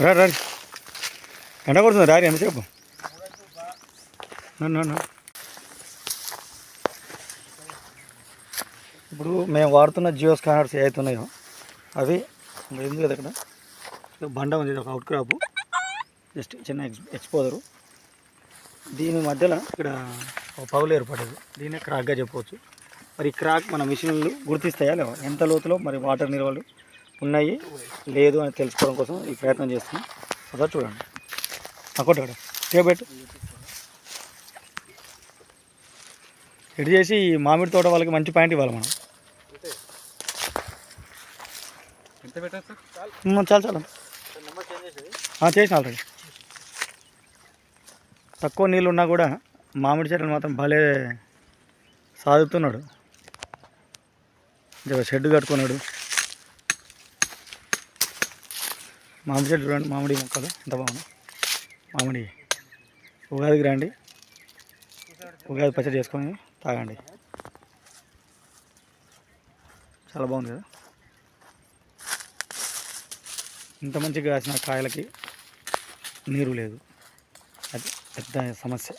రా రా. ఎండ కొడుతుంది రారి ఎంతసేపు? ఇప్పుడు మేము వాడుతున్న జియో స్కానర్స్ ఏవైతున్నాయో అవి ఇంకా కదా ఇక్కడ బండ ఉంది ఒక అవుట్ క్రాప్. జస్ట్ చిన్న ఎక్స్ ఎక్స్పోజరు. దీని మధ్యలో ఇక్కడ ఒక పగులు ఏర్పడేది. దీన్నే క్రాక్గా చెప్పవచ్చు. మరి ఈ క్రాక్ మన మిషన్లు గుర్తిస్తాయా లేవా? ఎంత లోతులో? మరి వాటర్ నిల్వలు? ఉన్నాయి. లేదు అని తెలుసుకోవడం కోసం ఈ ప్రయత్నం చేస్తున్నాం. ఒకసారి చూడండి. అక్కడ చేపెట్టు ఎటు చేసి ఈ మామిడి తోట వాళ్ళకి మంచి పాయింట్ ఇవ్వాలి మనం. చాలు చాలు. చేసిన ఆల్రెడీ. తక్కువ నీళ్ళు ఉన్నా కూడా మామిడి చెట్లను మాత్రం భలే సాదుతున్నాడు. జర షెడ్ కట్టుకున్నాడు. మామిడి చెట్టు చూడండి మామిడి మొక్కలు ఎంత బాగున్నాయి. మామిడి. ఉగాదికి రండి ఉగాది పచ్చడి చేసుకొని తాగండి. చాలా బాగుంది కదా. ఇంత మంచిగా కాసిన కాయలకి నీరు లేదు. అది పెద్ద సమస్య.